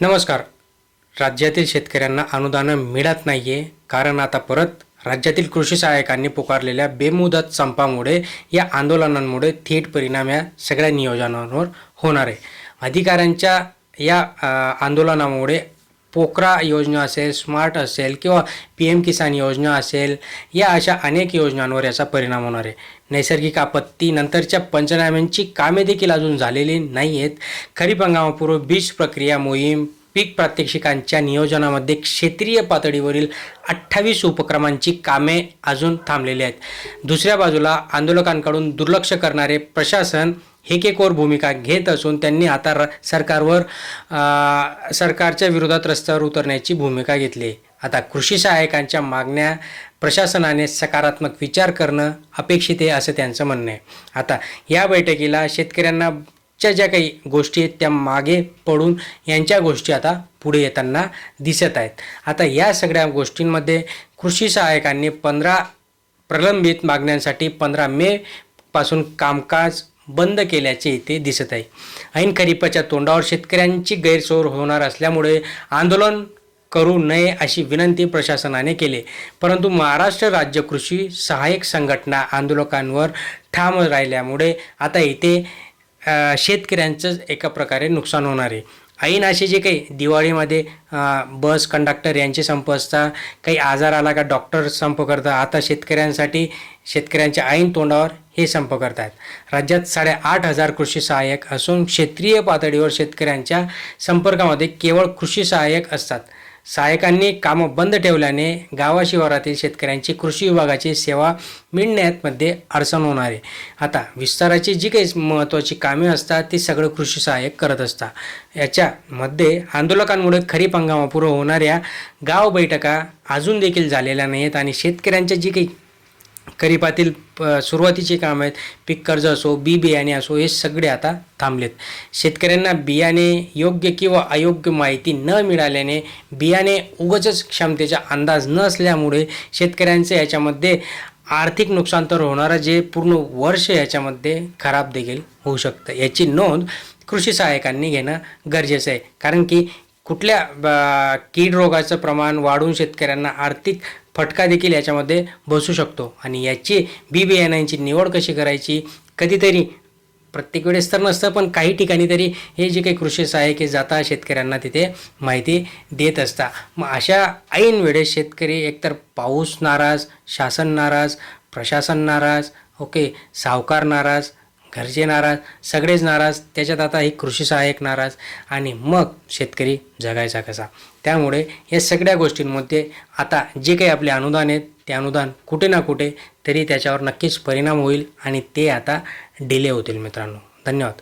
नमस्कार. राज्यातील शेतकऱ्यांना अनुदानं मिळत नाही आहे कारण आता परत राज्यातील कृषी सहाय्यकांनी पुकारलेल्या बेमुदत संपामुळे या आंदोलनांमुळे थेट परिणाम या सगळ्या नियोजनांवर होणार आहे. अधिकाऱ्यांच्या या आंदोलनामुळे पोकरा योजना असेल स्मार्ट असेल किंवा पी एम किसान योजना असेल या अशा अनेक योजनांवर याचा परिणाम होणार आहे. नैसर्गिक आपत्ती नंतरच्या पंचनाम्यांची कामे देखील अजून झालेली नाही आहेत खरीप हंगामापूर्व बीज प्रक्रिया मोहीम पीक प्रात्यक्षिकांच्या नियोजनामध्ये क्षेत्रीय पातळीवरील अठ्ठावीस उपक्रमांची कामे अजून थांबलेली आहेत. दुसऱ्या बाजूला आंदोलकांकडून दुर्लक्ष करणारे प्रशासन हेकेकोर भूमिका घेत असून त्यांनी आता र सरकारवर सरकारच्या विरोधात रस्त्यावर उतरण्याची भूमिका घेतली आहे. आता कृषी सहाय्यकांच्या मागण्या प्रशासनाने सकारात्मक विचार करणं अपेक्षित आहे असं त्यांचं म्हणणं आहे आता या बैठकीला शेतकऱ्यांना च्या ज्या काही गोष्टी आहेत त्या मागे पडून यांच्या गोष्टी आता पुढे येताना दिसत आहेत आता या सगळ्या गोष्टींमध्ये कृषी सहाय्यकांनी पंधरा प्रलंबित मागण्यांसाठी पंधरा मे पासून कामकाज बंद केल्याचे इथे दिसत आहे. ऐन खरीपाच्या तोंडावर शेतकऱ्यांची गैरसोय होणार असल्यामुळे आंदोलन करू नये अशी विनंती प्रशासनाने केली. परंतु महाराष्ट्र राज्य कृषी सहाय्यक संघटना आंदोलकांवर ठाम राहिल्यामुळे आता इथे शेतकऱ्यांचं एका प्रकारे नुकसान होणार आहे. ऐन असे जे काही दिवाळीमध्ये बस कंडक्टर यांचे संप असतात काही आजार आला का डॉक्टर संप करतात. आता शेतकऱ्यांसाठी शेतकऱ्यांच्या ऐन तोंडावर हे संप करतात राज्यात साडेआठ हजार कृषी सहाय्यक असून क्षेत्रीय पातळीवर शेतकऱ्यांच्या संपर्कामध्ये केवळ कृषी सहाय्यक असतात. सहायकांनी कामं बंद ठेवल्याने गावाशिवारातील शेतकऱ्यांची कृषी विभागाची सेवा मिळण्यामध्ये अडचण होणार आहे. आता विस्ताराची जी काही महत्त्वाची कामे असतात ती सगळं कृषी सहाय्यक करत असतात. याच्यामध्ये आंदोलकांमुळे खरीप हंगामापूर्व होणाऱ्या गाव बैठका अजून देखील झालेल्या नाहीत आणि शेतकऱ्यांच्या जी काही खरीपातील प- काम कामं आहेत पीक कर्ज असो बी बियाणे असो हे सगळे आता थांबलेत. शेतकऱ्यांना बियाणे योग्य किंवा अयोग्य माहिती न मिळाल्याने बियाणे उगचच क्षमतेचा अंदाज न असल्यामुळे शेतकऱ्यांचे याच्यामध्ये आर्थिक नुकसान तर होणारं जे पूर्ण वर्ष याच्यामध्ये खराब देखील होऊ शकतं. याची नोंद कृषी सहाय्यकांनी घेणं गरजेचं आहे. कारण की कुठल्या ब- कीड रोगाचं प्रमाण वाढून शेतकऱ्यांना आर्थिक फटका देखील याच्यामध्ये बसू शकतो. आणि याची बी बियाण्यांची निवड कशी करायची? कधीतरी प्रत्येक वेळेस तर नसतं पण काही ठिकाणी तरी हे जे काही कृषी सहाय्यक जाता शेतकऱ्यांना तिथे माहिती देत असता मग अशा ऐन वेळेस शेतकरी एकतर पाऊस नाराज शासन नाराज प्रशासन नाराज ओके सावकार नाराज घरचे नाराज सगळेच नाराज. त्याच्यात आता ही कृषी सहाय्यक नाराज आणि मग शेतकरी जगायचा कसा? त्यामुळे या सगळ्या गोष्टींमध्ये आता जे काही आपले अनुदान आहेत ते अनुदान कुठे ना कुठे तरी त्याच्यावर नक्कीच परिणाम होईल आणि ते आता डिले होतील मित्रांनो. धन्यवाद.